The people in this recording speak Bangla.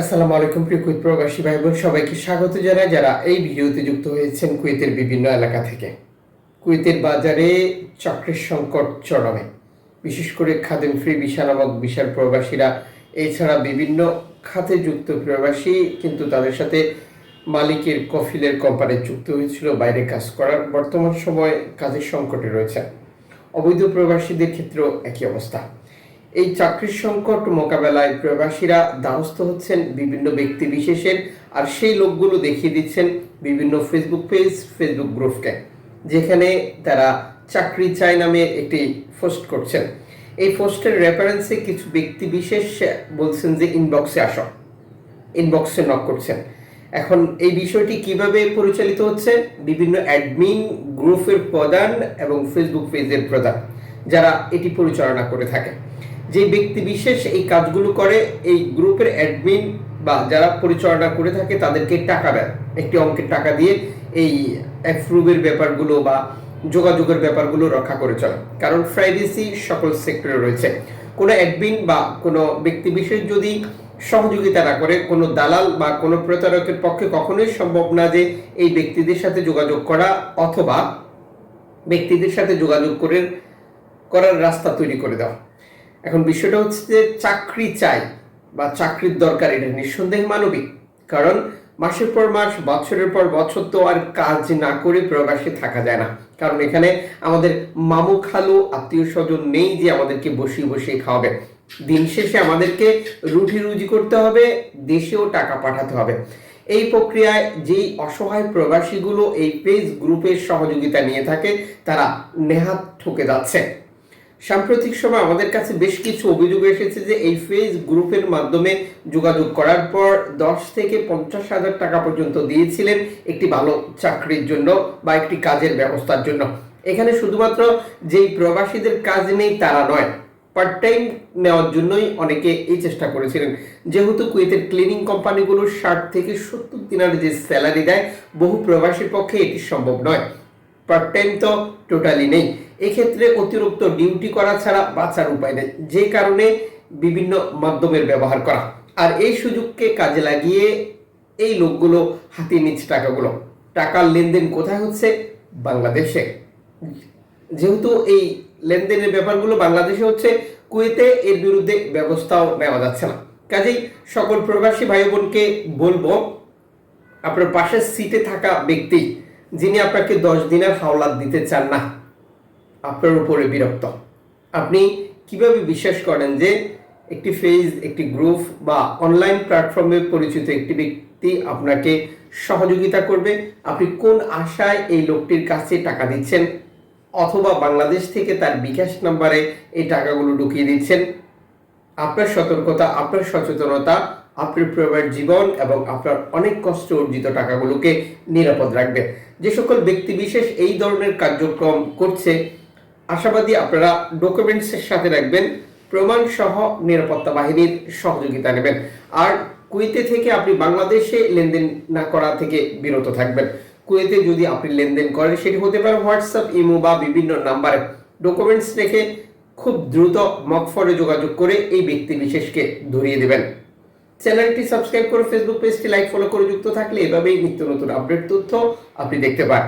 আসসালামু আলাইকুম প্রিয় কুয়েত প্রবাসী ভাই বোন সবাইকে স্বাগত জানাই যারা এই ভিডিওতে যুক্ত হয়েছেন কুয়েতের বিভিন্ন এলাকা থেকে। কুয়েতের বাজারে চাকরির সংকট চরমে। বিশেষ করে খাদেম ফ্রি ভিসা নামক বিশাল প্রবাসীরা, এছাড়া বিভিন্ন খাতে যুক্ত প্রবাসী কিন্তু তাদের সাথে মালিকের কফিলের কোম্পানি যুক্ত হয়েছিল, বাইরে কাজ করার বর্তমান সময়ে কাজের সংকটে রয়েছে। অবৈধ প্রবাসীদের ক্ষেত্রেও একই অবস্থা। এই চাকরির সংকট মোকাবেলায় প্রবাসীরা দ্বারস্থ হচ্ছেন বিভিন্ন ব্যক্তি বিশেষের, আর সেই লোকগুলো দেখিয়ে দিচ্ছেন বিভিন্ন ফেসবুক পেজ ফেসবুক গ্রুপকে যেখানে তারা চাকরি চাই নামে একটি পোস্ট করছেন। এই পোস্টের রেফারেন্সে কিছু ব্যক্তি বিশেষ বলছেন যে ইনবক্সে আসো ইনবক্সে নক করছেন। এখন এই বিষয়টি কীভাবে পরিচালিত হচ্ছে? বিভিন্ন অ্যাডমিন গ্রুপের প্রধান এবং ফেসবুক পেজের প্রধান, যারা এটি পরিচালনা করে থাকে। যে ব্যক্তি বিশেষ এই কাজগুলো করে, এই গ্রুপের অ্যাডমিন বা যারা পরিচালনা করে থাকে তাদেরকে টাকা দেয়। একটি অঙ্কের টাকা দিয়ে এই অ্যাপ্রুভের ব্যাপারগুলো বা যোগাযোগের ব্যাপারগুলো রক্ষা করে চলে। কারণ প্রাইভেসি সকল সেক্টরে রয়েছে। কোনো অ্যাডমিন বা কোনো ব্যক্তি বিশেষ যদি সহযোগিতা না করে, কোনো দালাল বা কোনো প্রতারকের পক্ষে কখনোই সম্ভব না যে এই ব্যক্তিদের সাথে যোগাযোগ করা অথবা ব্যক্তিদের সাথে যোগাযোগ করে, করার রাস্তা তৈরি করে দেওয়া। এখন বিষয়টা হচ্ছে যে চাকরি চাই বা চাকরির দরকার এটা নিঃসন্দেহে মানবিক। কারণ মাসের পর মাস, বছরের পর বছর তো আর কাজ না করে প্রবাসে থাকা যায় না। কারণ এখানে আমাদের মামু খালু আত্মীয় স্বজন নেই যে আমাদেরকে বসিয়ে বসিয়ে খাওয়াবে। দিন শেষে আমাদেরকে রুটি রুজি করতে হবে, দেশেও টাকা পাঠাতে হবে। এই প্রক্রিয়ায় যেই অসহায় প্রবাসীগুলো এই পেজ গ্রুপের সহযোগিতা নিয়ে থাকে, তারা নেহাত ঠকে যাচ্ছে। সাম্প্রতিক সময় আমাদের কাছে বেশ কিছু অভিযোগ এসেছে যে এই ফেজ গ্রুপের মাধ্যমে যোগাযোগ করার পর দশ থেকে পঞ্চাশ হাজার টাকা পর্যন্ত দিয়েছিলেন একটি ভালো চাকরির জন্য বা একটি কাজের ব্যবস্থার জন্য। এখানে শুধুমাত্র যেই প্রবাসীদের কাজ নেই তারা নয় পার্ট টাইম নেওয়ার জন্যই অনেকে এই চেষ্টা করেছিলেন। যেহেতু কুয়েতের ক্লিনিং কোম্পানিগুলোর ষাট থেকে সত্তর দিনার যে স্যালারি দেয়, বহু প্রবাসীর পক্ষে এটি সম্ভব নয়। পার্ট টোটালি নেই। এক্ষেত্রে অতিরিক্ত ডিউটি করা ছাড়া বাঁচার উপায় নেই। যে কারণে বিভিন্ন মাধ্যমের ব্যবহার করা। আর এই সুযোগকে কাজে লাগিয়ে এই লোকগুলো হাতিয়ে নিচ্ছে টাকাগুলো। টাকার লেনদেন কোথায় হচ্ছে? বাংলাদেশে। যেহেতু এই লেনদেনের ব্যাপারগুলো বাংলাদেশে হচ্ছে, কুয়েতে এর বিরুদ্ধে ব্যবস্থাও নেওয়া যাচ্ছে না। কাজেই সকল প্রবাসী ভাই বোনকে বলব, আপনার পাশের সিটে থাকা ব্যক্তি যিনি আপনাকে দশ দিনের হাওলাত দিতে চান না, আপনার উপরে বিরক্ত। আপনি কীভাবে বিশ্বাস করেন যে একটি ফেজ, একটি গ্রুপ বা অনলাইন প্ল্যাটফর্মে পরিচিত একটি ব্যক্তি আপনাকে সহযোগিতা করবে? আপনি কোন আশায় এই লোকটির কাছে টাকা দিচ্ছেন? অথবা বাংলাদেশ থেকে তার বিকাশ নাম্বারে এই টাকাগুলো ঢুকিয়ে দিচ্ছেন? আপনার সতর্কতা, আপনার সচেতনতা আপনার পরিবার জীবন এবং আপনার অনেক কষ্ট অর্জিত টাকাগুলোকে নিরাপদ রাখবে। যে সকল ব্যক্তি বিশেষ এই ধরনের কার্যক্রম করছে, আশাবাদী আপনারা ডকুমেন্টসের সাথে রাখবেন প্রমাণ সহ নিরাপত্তা বাহিনীর সহযোগিতা নেবেন। আর কুয়েতে থেকে আপনি বাংলাদেশে লেনদেন না করা থেকে বিরত থাকবেন। কুয়েতে যদি আপনি লেনদেন করেন, সেটি হতে পারে হোয়াটসঅ্যাপ ইমো বা বিভিন্ন নাম্বারে। ডকুমেন্টস রেখে খুব দ্রুত মকফরে যোগাযোগ করে এই ব্যক্তি বিশেষকে ধরিয়ে দেবেন। চ্যানেলটি সাবস্ক্রাইব করে ফেসবুক পেজটি লাইক ফলো করে, যুক্ত থাকলে এভাবেই নিত্য নতুন আপডেট তথ্য আপনি দেখতে পান।